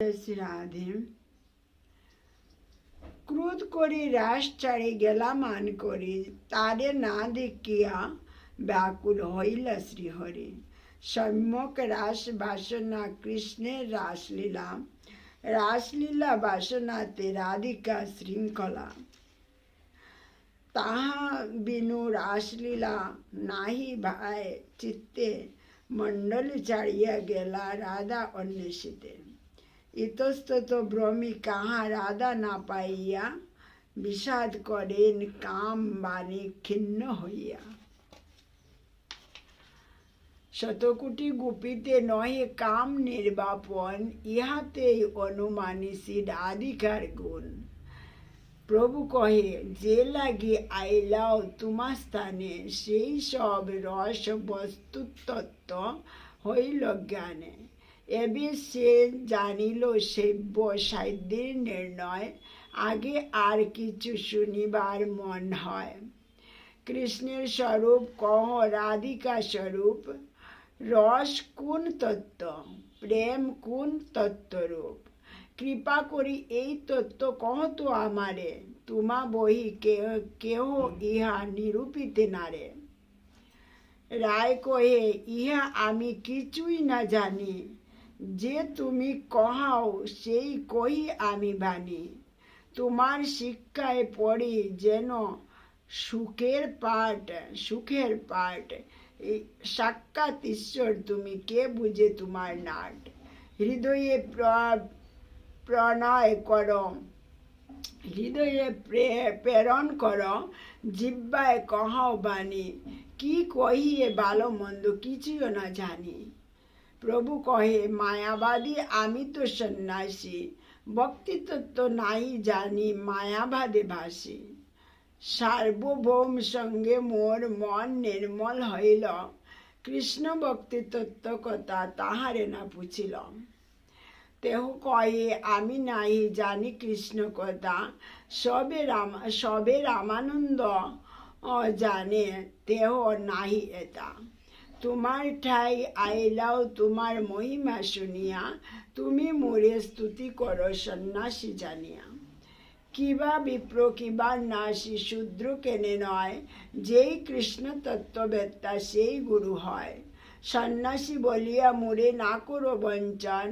রাধে ক্রোধ করি রাস ছাড়ি গেলা মান করি। তারে না দেখিয়া ব্যাকুল হইল শ্রীহরি। সম্যক রাস বাসনা কৃষ্ণের রাসলীলা রাসলীলা বাসনাতে রাধিকা শৃঙ্খলা। তাহা বিনু রাসলীলা নাহি ভাই চিত্তে। মণ্ডল ছাড়িয়া গেলা রাধা অন্বেষিতে। ইতস্তত ভ্রমি কাহা রাধা না পাইয়া বিষাদ করেন কাম বাণী ক্ষিন্ন হইয়া শতকোটি গুপিতে নহে কাম নির্বাপন ইহাতেই অনুমানিসি রাধিকার গুণ প্রভু কহে যে লাগি আইলাও তোমার স্থানে সেই সব রস বস্তুতত্ত্ব হইল জ্ঞানে এবে সে জানিল সেব্য সাধ্যের নির্ণয়, আগে আর কিছু শুনিবার মন হয়। কৃষ্ণের স্বরূপ কহ, রাধিকা স্বরূপ, রস কোন তত্ত্ব, প্রেম কোন তত্ত্বরূপ? কৃপা করি এই তত্ত্ব কহ তো আমারে, তোমা বহি কেহ ইহা নিরূপিতে নারে রায় কহে, ইহা আমি কিছুই না জানি। যে তুমি কহাও, সেই কহি আমি বানি তোমার শিক্ষায় পড়ি যেন সুখের পাঠ সুখের পাঠ। সাক্ষাৎ ঈশ্বর, তুমি কে বুঝে তোমার নাট? হৃদয়ে প্র- প্রণয় কর, হৃদয়ে প্রে- প্রেরণ কর জিব্বায় কহাও বাণী। কি কহিয়ে ভালো মন্দ কিছুও না জানি। প্রভু কহে, মায়াবাদী আমি তো সন্ন্যাসী, ভক্তিতত্ত্ব নাই জানি, মায়াবাদে ভাসি। সার্বভৌম সঙ্গে মোর মন নির্মল হইল, কৃষ্ণ ভক্তি তত্ত্ব কথা তাহারে না পুছিল তেহ কয়ে আমি নাই জানি কৃষ্ণ কথা, সবে রাম, সবে রামানন্দ জানে, তেহ নাহি এটা। তোমার ঠাই আইলাও তোমার মহিমা শুনিয়া, তুমি মোরে স্তুতি করো সন্ন্যাসী জানিয়া। কিবা বিপ্র, কিবা নাসি শূদ্র কেনে নয়, যেই কৃষ্ণ তত্ত্ববেত্তা সেই গুরু হয়। সন্ন্যাসী বলিয়া, মুরে না করো বঞ্চন,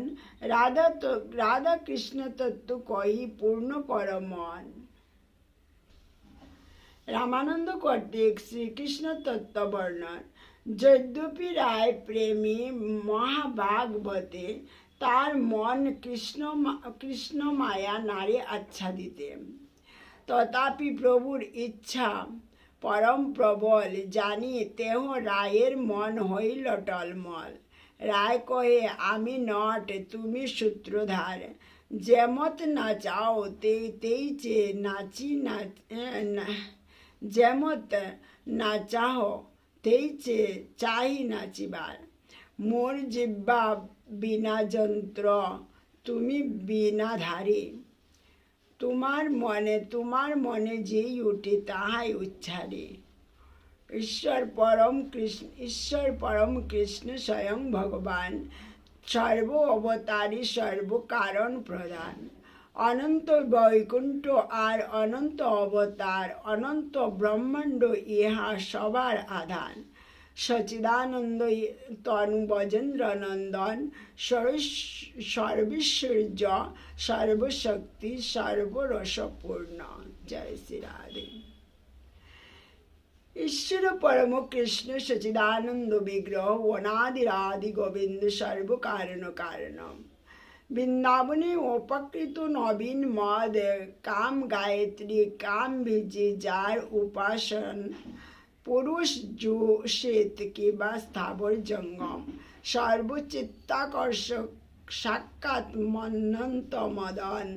রাধা তো, রাধা কৃষ্ণ তত্ত্ব কহি পূর্ণ কর মন। রামানন্দ কর্তৃক শ্রীকৃষ্ণ তত্ত্ব বর্ণন যদ্যপি রায় প্রেমী মহাভাগবতে তার মন কৃষ্ণ মা- কৃষ্ণ মায়া নারে আচ্ছাদিতে। তথাপি প্রভুর ইচ্ছা পরম প্রবল জানি তেহ রায়ের মন হইল টলমল। রায় কহে, আমি নট, তুমি সূত্রধার। যেমত না চাও তেই তেই চে নাচি না না- যেমত না চে চাহি নাচিবার মোর জিব্বা বিনা যন্ত্র, তুমি বিনাধারী তোমার মনে তোমার মনে যেই উঠে, তাহাই উচ্চারে ঈশ্বর পরম কৃষ্ণ, ঈশ্বর পরম কৃষ্ণ স্বয়ং ভগবান। সর্ব অবতারী, সর্ব কারণ প্রধান। অনন্ত বৈকুণ্ঠ আর অনন্ত অবতার, অনন্ত ব্রহ্মাণ্ড, ইহা সবার আধান। সচিদানন্দ তনু বজেন্দ্র নন্দন সর্বেশ্বর্য, সর্বশক্তি, সর্বরসপূর্ণ। জয় শ্রী রাধে। ঈশ্বর পরম কৃষ্ণ সচিদানন্দ বিগ্রহ, অনাদিরাদি গোবিন্দ সর্বকারণ কারণ বৃন্দাবনে উপকৃত নবীন মদ কাম গায়ত্রী, কাম বীজে যার উপাসন, পুরুষ যোষেত কিবা স্থাবর জঙ্গম। সর্বচিত্তাকর্ষক সাক্ষাৎ মন্মন্ত মদন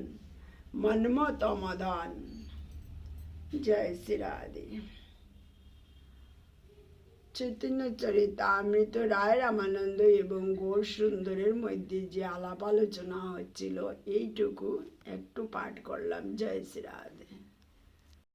মন্মত মদন। জয় শ্রী রাধে। চৈতন্য চরিতামৃত রায় রামানন্দ এবং গৌর সুন্দরের মধ্যে যে আলাপ আলোচনা হচ্ছিল, এইটুকু একটু পাঠ করলাম। জয় শ্রী রাধে।